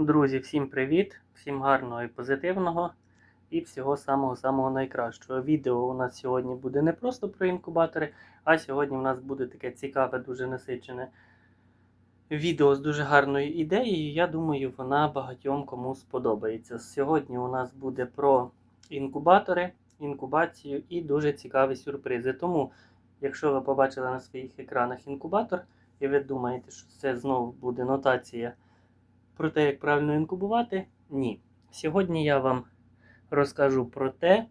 Друзі, всім привіт! Всім гарного і позитивного і всього самого-самого найкращого. Відео у нас сьогодні буде не просто про інкубатори, а сьогодні у нас буде таке цікаве, дуже насичене відео з дуже гарною ідеєю. Я думаю, вона багатьом кому сподобається. Сьогодні у нас буде про інкубатори, інкубацію і дуже цікаві сюрпризи. Тому, якщо ви побачили на своїх екранах інкубатор, і ви думаєте, що це знову буде нотація про те, як правильно інкубувати? Ні. Сьогодні я вам розкажу про те,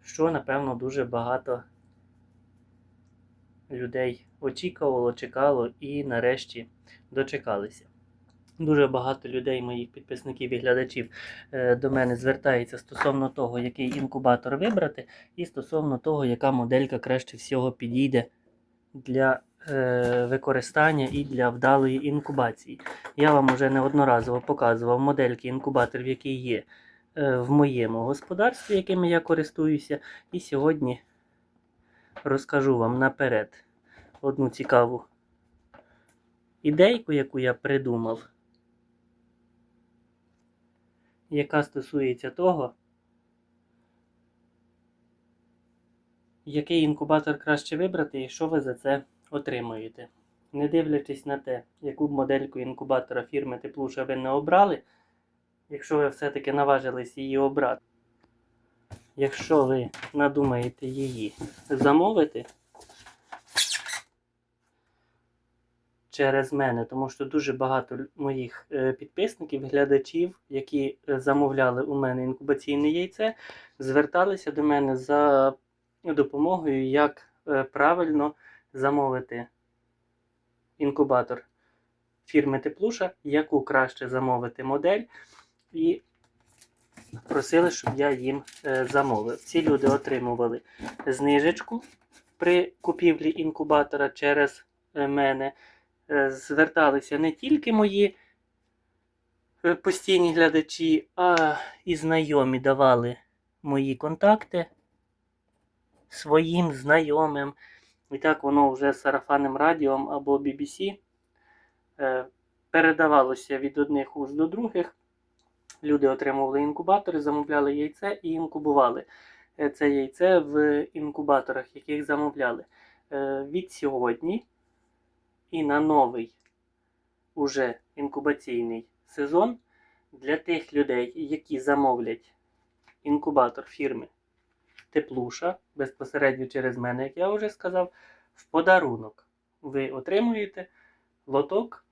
що, напевно, дуже багато людей очікувало, чекало і нарешті дочекалися. Дуже багато людей, моїх підписників і глядачів, е, до мене звертається стосовно того, який інкубатор вибрати, і стосовно того, яка моделька краще всього підійде для використання і для вдалої інкубації. Я вам уже неодноразово показував модельки інкубаторів, які є е, в моєму господарстві, якими я користуюся. І сьогодні розкажу вам наперед одну цікаву ідейку, яку я придумав, яка стосується того, який інкубатор краще вибрати і що ви за це отримуєте. Не дивлячись на те, яку б модельку інкубатора фірми Теплуша ви не обрали, якщо ви все-таки наважились її обрати, якщо ви надумаєте її замовити через мене, тому що дуже багато моїх е, підписників, глядачів, які е, замовляли у мене інкубаційне яйце, зверталися до мене за допомогою, як е, правильно замовити інкубатор фірми Теплуша, яку краще замовити модель, і просили, щоб я їм е, замовив. Ці люди отримували знижечку при купівлі інкубатора через е, мене. Е, Зверталися не тільки мої постійні глядачі, а і знайомі давали мої контакти своїм знайомим. І так воно вже сарафанним радіом або BBC е, передавалося від одних уст до других. Люди отримували інкубатори, замовляли яйце і інкубували е, це яйце в інкубаторах, яких замовляли. Е, Від сьогодні і на новий уже інкубаційний сезон для тих людей, які замовлять інкубатор фірми Теплуша безпосередньо через мене, як я вже сказав, в подарунок ви отримуєте лоток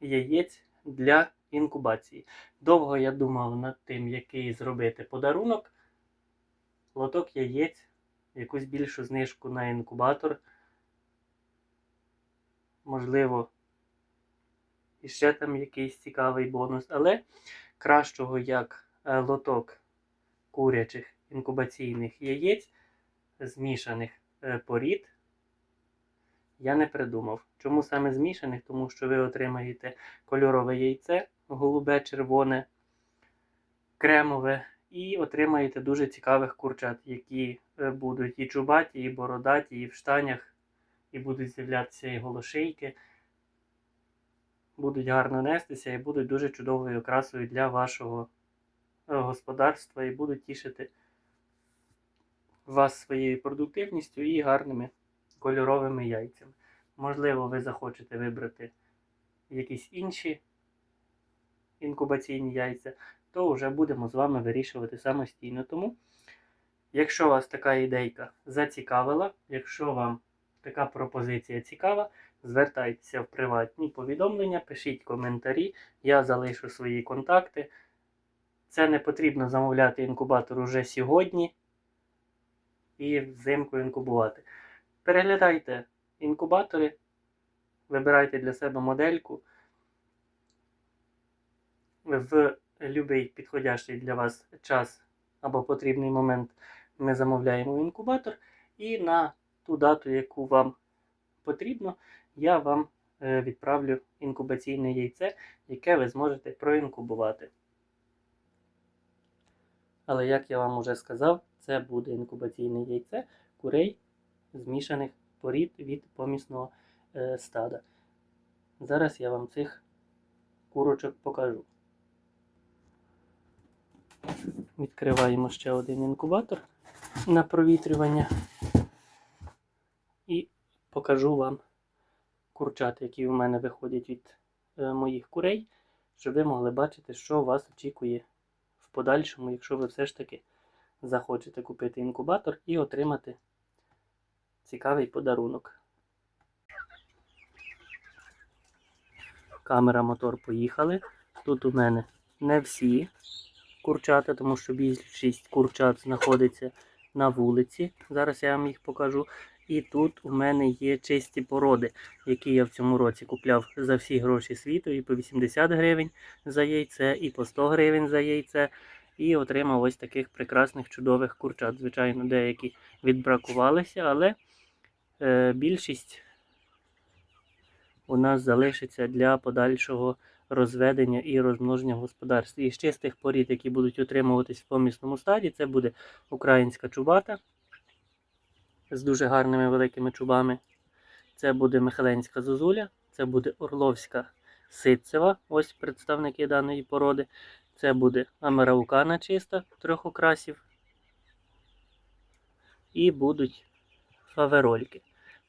яєць для інкубації. Довго я думав над тим, який зробити подарунок. Лоток яєць, якусь більшу знижку на інкубатор. Можливо, і ще там якийсь цікавий бонус, але кращого як е, лоток курячих інкубаційних яєць, змішаних е, порід, я не придумав. Чому саме змішаних? Тому що ви отримаєте кольорове яйце, голубе, червоне, кремове, і отримаєте дуже цікавих курчат, які е, будуть і чубаті, і бородаті, і в штанях, і будуть з'являтися і голошейки. Будуть гарно нестися і будуть дуже чудовою окрасою для вашого е, господарства і будуть тішити вас своєю продуктивністю і гарними кольоровими яйцями. Можливо, ви захочете вибрати якісь інші інкубаційні яйця, то вже будемо з вами вирішувати самостійно. Тому, якщо вас така ідейка зацікавила, якщо вам така пропозиція цікава, звертайтеся в приватні повідомлення, пишіть коментарі, я залишу свої контакти. Це не потрібно замовляти інкубатор уже сьогодні і взимку інкубувати. Переглядайте інкубатори, вибирайте для себе модельку. В будь-який підходящий для вас час або потрібний момент ми замовляємо інкубатор. І на ту дату, яку вам потрібно, я вам е, відправлю інкубаційне яйце, яке ви зможете проінкубувати. Але, як я вам вже сказав, це буде інкубаційне яйце курей змішаних порід від помісного е, стада. Зараз я вам цих курочок покажу. Відкриваємо ще один інкубатор на провітрювання. І покажу вам курчат, які в мене виходять від е, моїх курей, щоб ви могли бачити, що вас очікує в подальшому, якщо ви все ж таки захочете купити інкубатор і отримати цікавий подарунок. Камера, мотор поїхали. Тут у мене не всі курчата, тому що більшість курчат знаходиться на вулиці. Зараз я вам їх покажу. І тут у мене є чисті породи, які я в цьому році купляв за всі гроші світу, і по 80 гривень за яйце, і по 100 гривень за яйце. І отримав ось таких прекрасних чудових курчат. Звичайно, деякі відбракувалися, але е, більшість у нас залишиться для подальшого розведення і розмноження в господарстві. І з чистих порід, які будуть утримуватись в помісному стаді, це буде українська чубата з дуже гарними великими чубами. Це буде Михаленська зозуля, це буде Орловська ситцева, ось представники даної породи. Це буде Амераукана чиста трьох окрасів. І будуть фаверольки.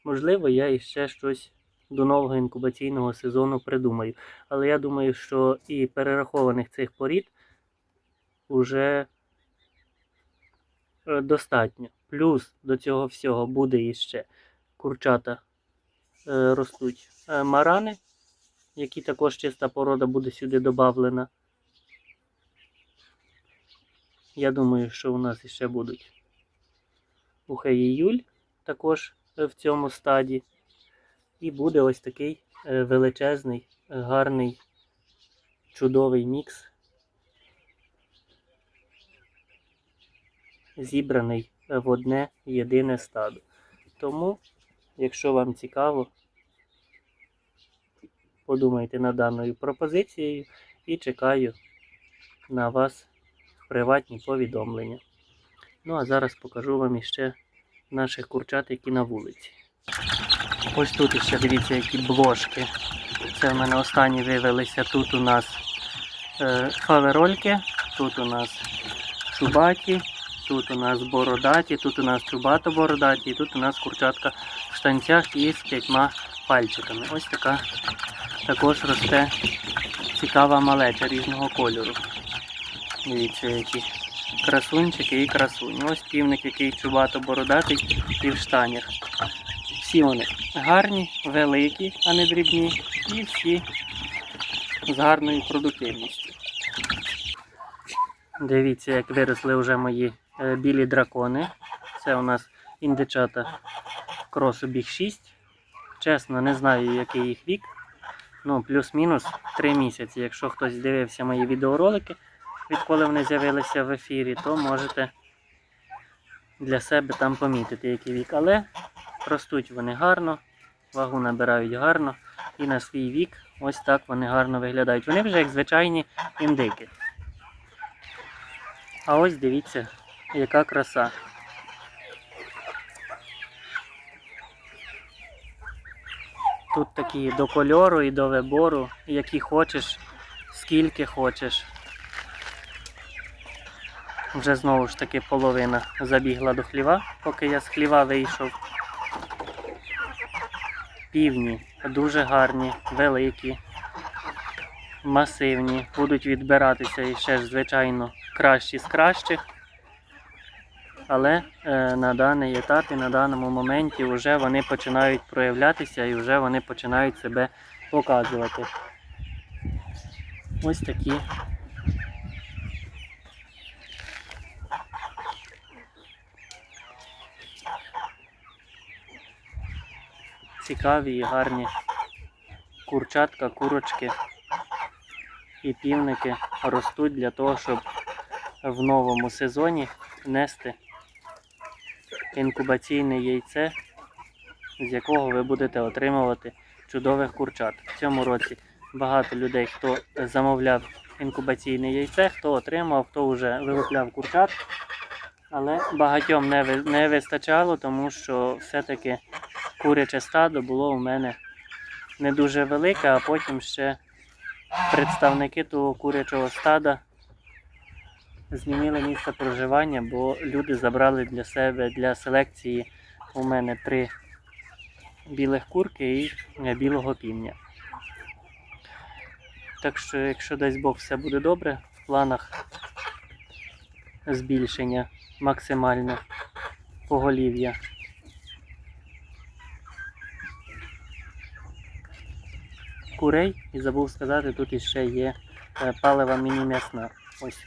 Можливо, я іще щось до нового інкубаційного сезону придумаю. Але я думаю, що і перерахованих цих порід вже е, достатньо. Плюс до цього всього буде іще курчата е, ростуть е, марани, які також чиста порода буде сюди додавлена. Я думаю, що у нас іще будуть ухеї юль також е, в цьому стаді. І буде ось такий е, величезний, гарний, чудовий мікс, зібраний в одне єдине стадо. Тому, якщо вам цікаво, подумайте над даною пропозицією і чекаю на вас приватні повідомлення. Ну а зараз покажу вам іще наших курчат, які на вулиці. Ось тут ще дивіться, які бложки. Це в мене останні вивелися. Тут у нас е, фаверольки, тут у нас чубаті, тут у нас бородаті, тут у нас чубато бородаті, і тут у нас курчатка в штанцях і з п'ятьма пальчиками. Ось така також росте цікава малеча різного кольору. Дивіться, які красунчики і красуні. Ось півник, який чубато бородатий і в штанях. Всі вони гарні, великі, а не дрібні, і всі з гарною продуктивністю. Дивіться, як виросли вже мої е, білі дракони. Це у нас індичата кросу біг 6. Чесно, не знаю, який їх вік. Ну, плюс-мінус 3 місяці. Якщо хтось дивився мої відеоролики, відколи вони з'явилися в ефірі, то можете для себе там помітити, який вік. Але ростуть вони гарно, вагу набирають гарно. І на свій вік ось так вони гарно виглядають. Вони вже як звичайні індики. А ось дивіться, яка краса. Тут такі до кольору і до вибору, які хочеш, скільки хочеш. Вже знову ж таки половина забігла до хліва, поки я з хліва вийшов. Півні дуже гарні, великі, масивні, будуть відбиратися і ще ж, звичайно, кращі з кращих. Але е, на даний етап і на даному моменті вже вони починають проявлятися і вже вони починають себе показувати. Ось такі цікаві і гарні курчатка, курочки і півники ростуть для того, щоб в новому сезоні нести інкубаційне яйце, з якого ви будете отримувати чудових курчат. В цьому році багато людей, хто замовляв інкубаційне яйце, хто отримав, хто вже вилупляв курчат. Але багатьом не, не вистачало, тому що все-таки куряче стадо було у мене не дуже велике, а потім ще представники того курячого стада змінили місце проживання, бо люди забрали для себе для селекції у мене три білих курки і е, білого півня. Так що, якщо дасть Бог все буде добре, в планах збільшення максимально поголів'я. Курей і забув сказати, тут іще є е, палива міні-м'ясна. Ось.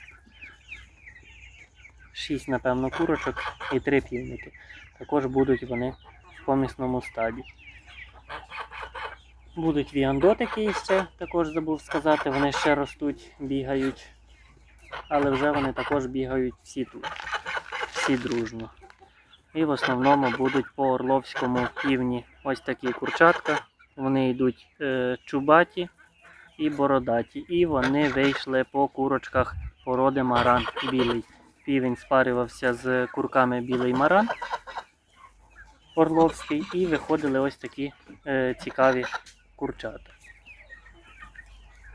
Шість, напевно, курочок і три півники. Також будуть вони в помісному стаді. Будуть віандотики ще, також забув сказати, вони ще ростуть, бігають. Але вже вони також бігають всі тут. Всі дружно. І в основному будуть по Орловському півні ось такі курчатка. Вони йдуть е, чубаті і бородаті. І вони вийшли по курочках породи маран білий. Півень спарювався з курками білий маран Орловський і виходили ось такі е, цікаві курчата.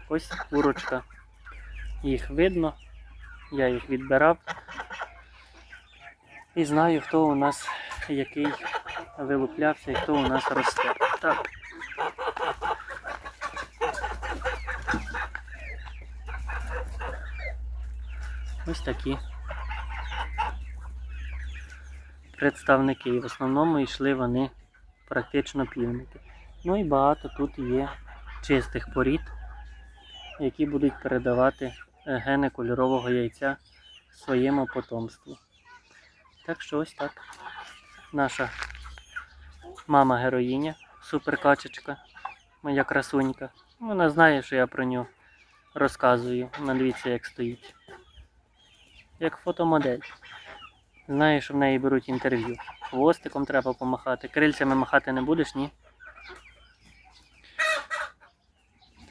Ось курочка. Їх видно. Я їх відбирав. І знаю, хто у нас який вилуплявся і хто у нас росте. Так. Ось такі представники. І в основному йшли вони практично півники. Ну і багато тут є чистих порід, які будуть передавати е, гени кольорового яйця своєму потомству. Так що ось так. Наша мама героїня, суперкачечка, моя красунька. Вона знає, що я про нього розказую. Вона дивіться, як стоїть. Як фотомодель. Знаю, що в неї беруть інтерв'ю. Хвостиком треба помахати. Крильцями махати не будеш, ні?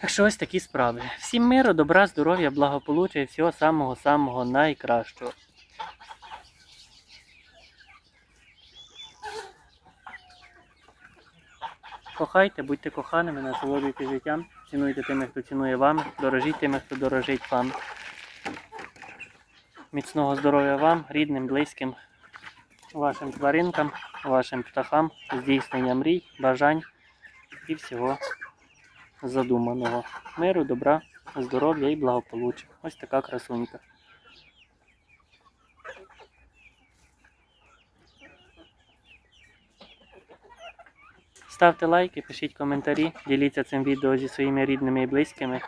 Так що ось такі справи. Всім миру, добра, здоров'я, благополуччя і всього самого-самого найкращого. Кохайте, будьте коханими, насолоджуйтесь життям, цінуйте тими, хто цінує вами, дорожіть тими, хто дорожить вам. Міцного здоров'я вам, рідним, близьким, вашим тваринкам, вашим птахам, здійснення мрій, бажань і всього задуманого. Миру, добра, здоров'я і благополуччя. Ось така красунька. Ставте лайки, пишіть коментарі, діліться цим відео зі своїми рідними і близькими.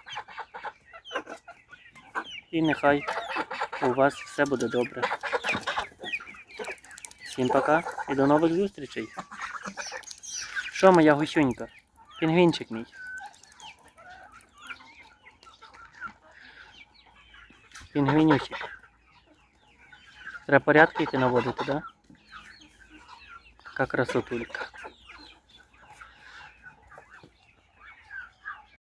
І нехай у вас все буде добре. Всім пока і до нових зустрічей. Що моя гусюнька? Пінгвінчик мій. Пінгвінюсик. Треба порядки йти наводити, да? Така красотулька.